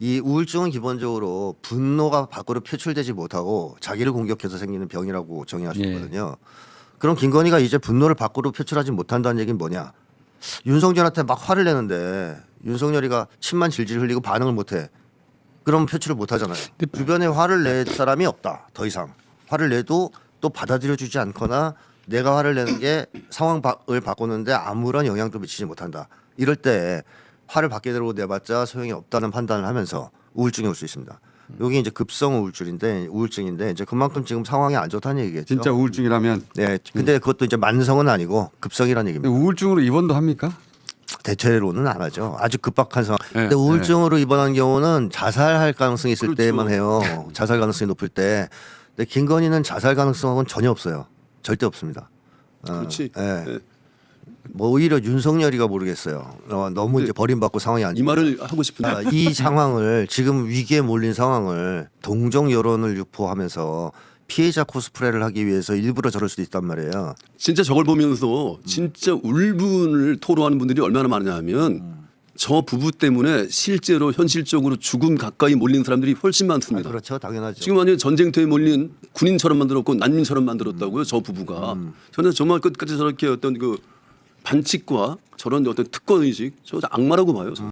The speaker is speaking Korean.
이 우울증은 기본적으로 분노가 밖으로 표출되지 못하고 자기를 공격해서 생기는 병이라고 정의하셨거든요. 그럼 김건희가 이제 분노를 밖으로 표출하지 못한다는 얘기는 뭐냐? 윤석열한테 막 화를 내는데 윤석열이가 침만 질질 흘리고 반응을 못해. 그럼 표출을 못하잖아요. 주변에 화를 낼 사람이 없다. 더 이상 화를 내도 또 받아들여주지 않거나 내가 화를 내는 게 상황을 바꾸는데 아무런 영향도 미치지 못한다. 이럴 때 화를 밖에 들고 내봤자 소용이 없다는 판단을 하면서 우울증이 올 수 있습니다. 여기 이제 급성 우울증인데 우울증인데 이제 그만큼 지금 상황이 안 좋다는 얘기겠죠. 진짜 우울증이라면 네. 근데 그것도 이제 만성은 아니고 급성이라는 얘기입니다. 우울증으로 입원도 합니까? 대체로는 안 하죠. 아주 급박한 상황. 네, 근데 우울증으로 입원한 경우는 자살할 가능성이 있을 그렇죠. 때만 해요. 자살 가능성이 높을 때. 근데 김건희는 자살 가능성은 전혀 없어요. 절대 없습니다. 어, 그렇지. 예. 예. 뭐 오히려 윤석열이가 모르겠어요. 어, 너무 이제 버림받고 상황이 안이 말을 하고 싶은데 아, 이 상황을 지금 위기에 몰린 상황을 동정 여론을 유포하면서 피해자 코스프레를 하기 위해서 일부러 저럴 수도 있단 말이에요. 진짜 저걸 보면서 진짜 울분을 토로하는 분들이 얼마나 많으냐 하면 저 부부 때문에 실제로 현실적으로 죽음 가까이 몰린 사람들이 훨씬 많습니다. 그렇죠, 당연하죠. 지금 완전 전쟁터에 몰린 군인처럼 만들었고 난민처럼 만들었다고요. 저 부부가. 저는 정말 끝까지 저렇게 어떤 그 반칙과 저런 어떤 특권 의식 저 악마라고 봐요. 저는.